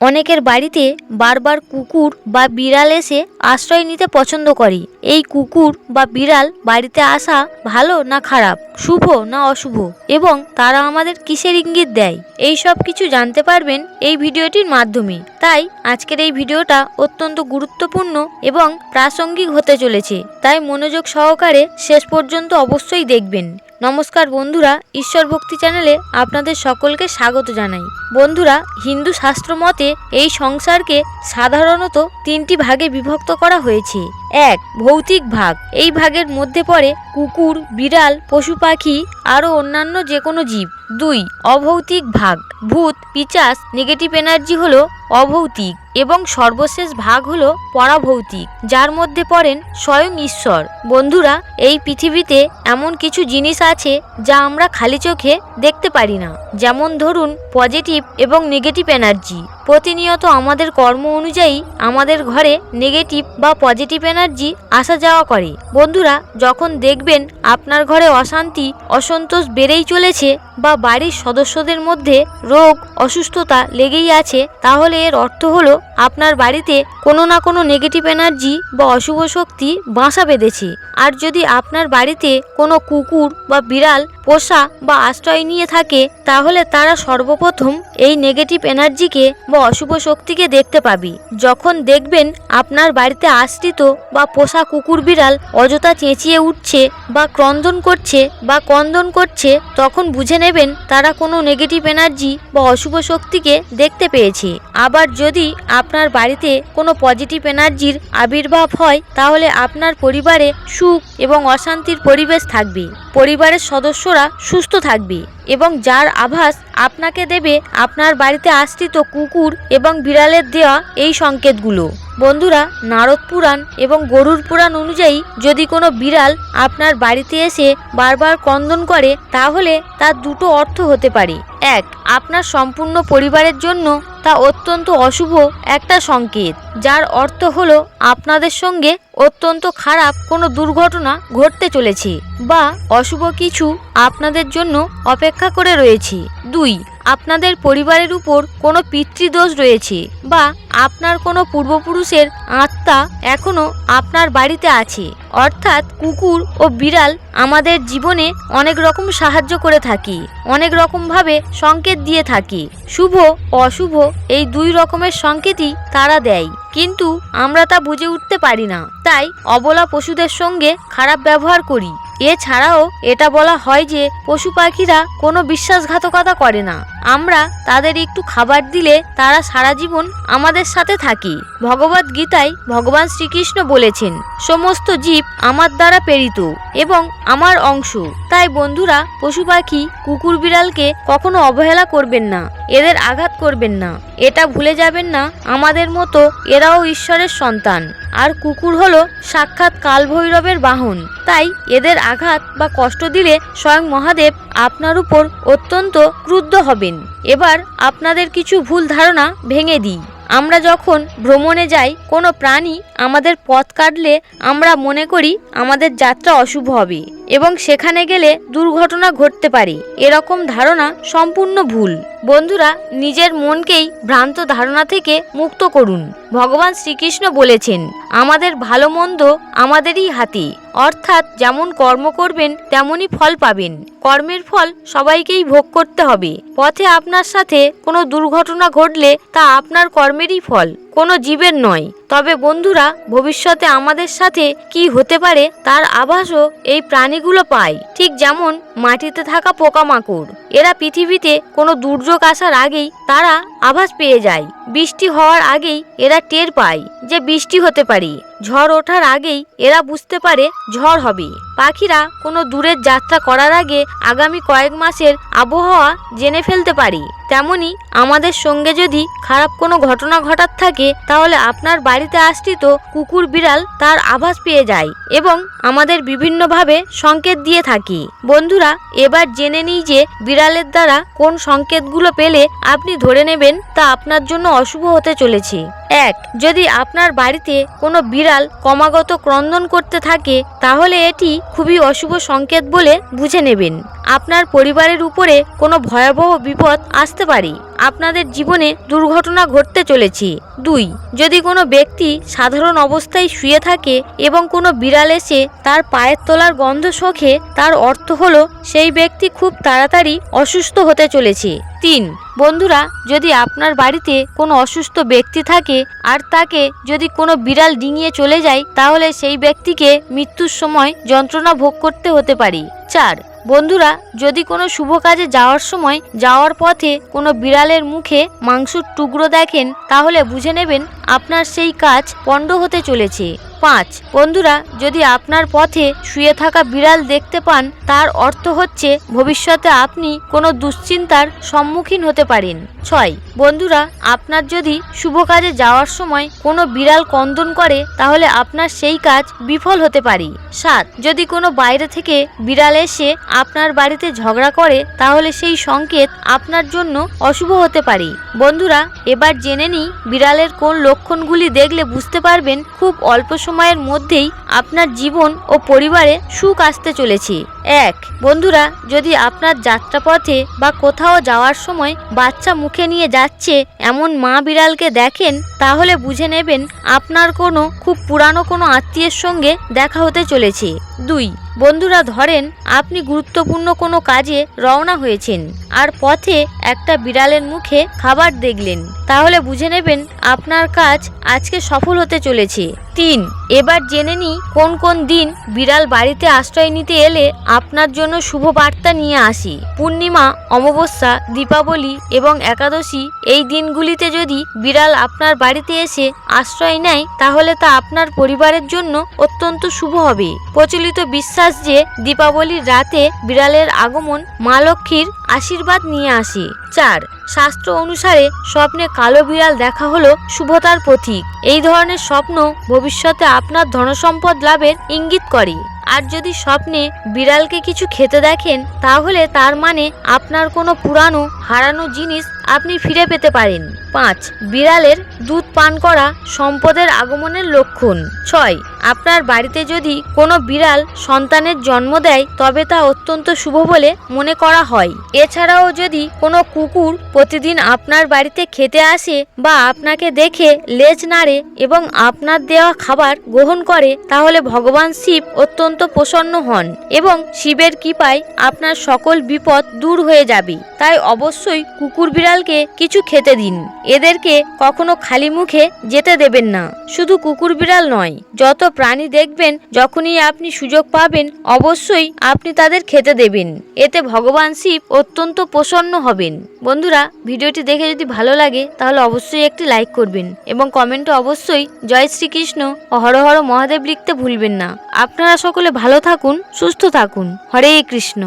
অনেকের বাড়িতে বারবার কুকুর বা বিড়াল এসে আশ্রয় নিতে পছন্দ করে। এই কুকুর বা বিড়াল বাড়িতে আসা ভালো না খারাপ, শুভ না অশুভ? এবং তারা আমাদের কিসের ইঙ্গিত দেয়? এই সব কিছু জানতে পারবেন এই ভিডিওটির মাধ্যমে। তাই আজকের এই ভিডিওটা অত্যন্ত গুরুত্বপূর্ণ এবং প্রাসঙ্গিক হতে চলেছে। তাই মনোযোগ সহকারে শেষ পর্যন্ত অবশ্যই দেখবেন। নমস্কার বন্ধুরা, ঈশ্বর ভক্তি চ্যানেলে আপনাদের সকলকে স্বাগত জানাই। বন্ধুরা, হিন্দু শাস্ত্র মতে এই সংসারকে সাধারণত তিনটি ভাগে বিভক্ত করা হয়েছে। এক, ভৌতিক ভাগ। এই ভাগের মধ্যে পড়ে কুকুর, বিড়াল, পশু পাখি, আরও অন্যান্য যে কোনো জীব। দুই, অভৌতিক ভাগ। ভূত, পিচাস নেগেটিভ এনার্জি হলো অভৌতিক এবং সর্বশেষ ভাগ হল পরাভৌতিক, যার মধ্যে পড়েন স্বয়ং ঈশ্বর। বন্ধুরা, এই পৃথিবীতে এমন কিছু জিনিস আছে যা আমরা খালি চোখে দেখতে পারি না। যেমন ধরুন পজিটিভ এবং নেগেটিভ এনার্জি প্রতিনিয়ত আমাদের কর্ম অনুযায়ী আমাদের ঘরে নেগেটিভ বা পজিটিভ এনার্জি আসা যাওয়া করে। বন্ধুরা, যখন দেখবেন আপনার ঘরে অশান্তি, অসন্তোষ বেড়েই চলেছে বা বাড়ির সদস্যদের মধ্যে রোগ, অসুস্থতা লেগেই আছে, তাহলে এর অর্থ হলো আপনার বাড়িতে কোনো না কোনো নেগেটিভ এনার্জি বা অশুভ শক্তি বাসা বেঁধেছে। আর যদি আপনার বাড়িতে কোনো কুকুর বা বিড়াল পোষা বা আশ্রয় নিয়ে থাকে, তাহলে তারা সর্বপ্রথম এই নেগেটিভ এনার্জিকে বা অশুভ শক্তিকে দেখতে পাবে। যখন দেখবেন আপনার বাড়িতে আশ্রিত বা পোষা কুকুর বিড়াল অযথা চেঁচিয়ে উঠছে বা ক্রন্দন করছে বা কন্দন করছে, তখন বুঝে নেবেন তারা কোনো নেগেটিভ এনার্জি বা অশুভ শক্তিকে দেখতে পেয়েছে। আবার যদি আপনার বাড়িতে কোনো পজিটিভ এনার্জির আবির্ভাব হয়, তাহলে আপনার পরিবারে সুখ এবং অশান্তির পরিবেশ থাকবে। পরিবারের সদস্যরা সুস্থ থাকবে এবং যার আভাস আপনাকে দেবে আপনার বাড়িতে আশ্রিত কুকুর এবং বিড়ালের দেওয়া এই সংকেতগুলো। বন্ধুরা, নারদ পুরাণ এবং গরুর পুরাণ অনুযায়ী যদি কোনো বিড়াল আপনার বাড়িতে এসে বারবার ক্রন্দন করে, তাহলে তার দুটো অর্থ হতে পারে। এক আপনার সম্পূর্ণ পরিবারের জন্য তা অত্যন্ত অশুভ একটা সংকেত, যার অর্থ হলো আপনাদের সঙ্গে অত্যন্ত খারাপ কোনো দুর্ঘটনা ঘটতে চলেছে বা অশুভ কিছু আপনাদের জন্য অপেক্ষা করে রয়েছে। দুই, আপনাদের পরিবারের উপর কোনো পিতৃদোষ রয়েছে বা আপনার কোনো পূর্বপুরুষের আত্মা এখনও আপনার বাড়িতে আছে। অর্থাৎ কুকুর ও বিড়াল আমাদের জীবনে অনেক রকম সাহায্য করে থাকি, অনেক রকমভাবে সংকেত দিয়ে থাকি। শুভ, অশুভ এই দুই রকমের সংকেতই তারা দেয়। কিন্তু আমরা তা বুঝে উঠতে পারি না। তাই অবলা পশুদের সঙ্গে খারাপ ব্যবহার করি। এছাড়াও এটা বলা হয় যে পশু পাখিরা কোনো বিশ্বাসঘাতকতা করে না। আমরা তাদের একটু খাবার দিলে তারা সারা জীবন আমাদের সাথে থাকি। ভগবত গীতায় ভগবান শ্রীকৃষ্ণ বলেছেন, সমস্ত জীব আমার দ্বারা প্রেরিত এবং আমার অংশ। তাই বন্ধুরা, পশু পাখি, কুকুর বিড়ালকে কখনো অবহেলা করবেন না। এদের আঘাত করবেন না। এটা ভুলে যাবেন না, আমাদের মতো এরাও ঈশ্বরের সন্তান। আর কুকুর হলো সাক্ষাৎ কালভৈরবের বাহন। তাই এদের আঘাত বা কষ্ট দিলে স্বয়ং মহাদেব আপনার উপর অত্যন্ত ক্রুদ্ধ হবেন। এবার আপনাদের কিছু ভুল ধারণা ভেঙে দিই। আমরা যখন ভ্রমণে যাই, কোনো প্রাণী আমাদের পথ কাটলে আমরা মনে করি আমাদের যাত্রা অশুভ হবে। এবং সেখানে গেলে দুর্ঘটনা ঘটতে পারে। এরকম ধারণা সম্পূর্ণ ভুল। বন্ধুরা, নিজের মনকেই ভ্রান্ত ধারণা থেকে মুক্ত করুন। ভগবান শ্রীকৃষ্ণ বলেছেন, আমাদের ভালো মন্দ আমাদেরই হাতে। অর্থাৎ যেমন কর্ম করবেন তেমনই ফল পাবেন। কর্মের ফল সবাইকেই ভোগ করতে হবে। পথে আপনার সাথে কোনো দুর্ঘটনা ঘটলে তা আপনার কর্মেরই ফল। কোনো জীবের নয়। তবে বন্ধুরা, ভবিষ্যতে আমাদের সাথে কি হতে পারে তার আভাসও এই প্রাণীগুলো পায়। ঠিক যেমন মাটিতে থাকা পোকামাকড়। এরা পৃথিবীতে কোনো দুর্যোগ আসার আগেই তারা আভাস পেয়ে যায়। বৃষ্টি হওয়ার আগেই এরা টের পায় যে বৃষ্টি হতে পারে। ঝড় ওঠার আগেই এরা বুঝতে পারে ঝড় হবে। পাখিরা কোনো দূরের যাত্রা করার আগে আগামী কয়েক মাসের আবহাওয়া জেনে ফেলতে পারে। তেমনি আমাদের সঙ্গে যদি খারাপ কোনো ঘটনা ঘটার থাকে, তাহলে আপনার বাড়িতে আশ্রিত কুকুর বিড়াল তার আভাস পেয়ে যায় এবং আমাদের বিভিন্নভাবে সংকেত দিয়ে থাকি। বন্ধুরা, এবার জেনে নিই যে বিড়ালের দ্বারা কোন সংকেতগুলো পেলে আপনি ধরে নেবেন তা আপনার জন্য অশুভ হতে চলেছে। এক, যদি আপনার বাড়িতে কোনো বিড়াল ক্রমাগত ক্রন্দন করতে থাকে, তাহলে এটি খুবই অশুভ সংকেত বলে বুঝে নেবেন। আপনার পরিবারের উপরে কোনো ভয়াবহ বিপদ আসতে পারে। আপনাদের জীবনে দুর্ঘটনা ঘটতে চলেছে। দুই, যদি কোনো ব্যক্তি সাধারণ অবস্থায় শুয়ে থাকে এবং কোনো বিড়াল এসে তার পায়ের তলার গন্ধ শোখে তার অর্থ হলো সেই ব্যক্তি খুব তাড়াতাড়ি অসুস্থ হতে চলেছে। তিন, বন্ধুরা, যদি আপনার বাড়িতে কোনো অসুস্থ ব্যক্তি থাকে আর তাকে যদি কোনো বিড়াল ডিঙিয়ে চলে যায়, তাহলে সেই ব্যক্তিকে মৃত্যুর সময় যন্ত্রণা ভোগ করতে হতে পারে। চার বন্ধুরা, যদি কোনো শুভ কাজে যাওয়ার সময় যাওয়ার পথে কোনো বিড়ালের মুখে মাংসর টুকরো দেখেন, তাহলে বুঝে নেবেন আপনার সেই কাজ পণ্ড হতে চলেছে। পাঁচ। বন্ধুরা, যদি আপনার পথে শুয়ে থাকা বিড়াল দেখতে পান, তার অর্থ হচ্ছে ভবিষ্যতে আপনি কোনো দুশ্চিন্তার সম্মুখীন হতে পারেন। ছয়। বন্ধুরা, আপনার যদি শুভ কাজে যাওয়ার সময় কোনো বিড়াল কন্দন করে, তাহলে আপনার সেই কাজ বিফল হতে পারে। সাত। যদি কোনো বাইরে থেকে বিড়াল এসে আপনার বাড়িতে ঝগড়া করে, তাহলে সেই সংকেত আপনার জন্য অশুভ হতে পারে। বন্ধুরা, এবার জেনে নিই বিড়ালের কোন লক্ষণগুলি দেখলে বুঝতে পারবেন খুব অল্প সময়ের মধ্যেই আপনার জীবন ও পরিবারে সুখ আসতে চলেছে। এক, বন্ধুরা, যদি আপনার যাত্রাপথে বা কোথাও যাওয়ার সময় বাচ্চা মুখে নিয়ে যাচ্ছে এমন মা বিড়ালকে দেখেন, তাহলে বুঝে নেবেন আপনার কোনো, খুব পুরানো কোনো আত্মীয়ের সঙ্গে দেখা হতে চলেছে। দুই, বন্ধুরা, ধরেন আপনি গুরুত্বপূর্ণ কোনো কাজে রওনা হয়েছেন আর পথে একটা বিড়ালের মুখে খাবার দেখলেন, তাহলে বুঝে নেবেন আপনার কাজ আজকে সফল হতে চলেছে। তিন, এবার জেনে নিই কোন কোন দিন বিড়াল বাড়িতে আশ্রয় নিতে এলে আপনার জন্য শুভ বার্তা নিয়ে আসি। পূর্ণিমা, অমাবস্যা, দীপাবলি এবং একাদশী এই দিনগুলিতে যদি বিড়াল আপনার বাড়িতে এসে আশ্রয় নেয়, তাহলে তা আপনার পরিবারের জন্য অত্যন্ত শুভ হবে। প্রচলিত বিশ্বাস যে দীপাবলির রাতে বিড়ালের আগমন মা লক্ষ্মীর আশীর্বাদ নিয়ে আসে। চার শাস্ত্র অনুসারে স্বপ্নে কালো বিড়াল দেখা হলো শুভতার প্রতীক। এই ধরনের স্বপ্ন ভবিষ্যতে আপনার ধনসম্পদ লাভের ইঙ্গিত করে। আর যদি স্বপ্নে বিড়ালকে কিছু খেতে দেখেন, তাহলে তার মানে আপনার কোনো পুরানো, হারানো জিনিস আপনি ফিরে পেতে পারেন। পাঁচ, বিড়ালের দুধ পান করা সম্পদের আগমনের লক্ষণ। ছয়, আপনার বাড়িতে যদি কোনো বিড়াল সন্তানের জন্ম দেয়, তবে তা অত্যন্ত শুভ বলে মনে করা হয়। এছাড়াও যদি কোনো কুকুর প্রতিদিন আপনার বাড়িতে খেতে আসে বা আপনাকে দেখে লেজ নাড়ে এবং আপনার দেওয়া খাবার গ্রহণ করে, তাহলে ভগবান শিব অত্যন্ত প্রসন্ন হন এবং শিবের কৃপায় আপনার সকল বিপদ দূর হয়ে যাবে। তাই অবশ্যই কুকুর বিড়ালকে কিছু খেতে দিন। এদেরকে কখনো খালি মুখে যেতে দেবেন না। শুধু কুকুর বিড়াল নয়, যত প্রাণী দেখবেন, যখনই আপনি সুযোগ পাবেন, অবশ্যই আপনি তাদের খেতে দেবেন। এতে ভগবান শিব অত্যন্ত প্রসন্ন হবেন। বন্ধুরা, ভিডিওটি দেখে যদি ভালো লাগে, তাহলে অবশ্যই একটি লাইক করবেন এবং কমেন্টে অবশ্যই জয় শ্রীকৃষ্ণ ও হর হর মহাদেব লিখতে ভুলবেন না। আপনারা সকলে ভালো থাকুন, সুস্থ থাকুন। হরে কৃষ্ণ।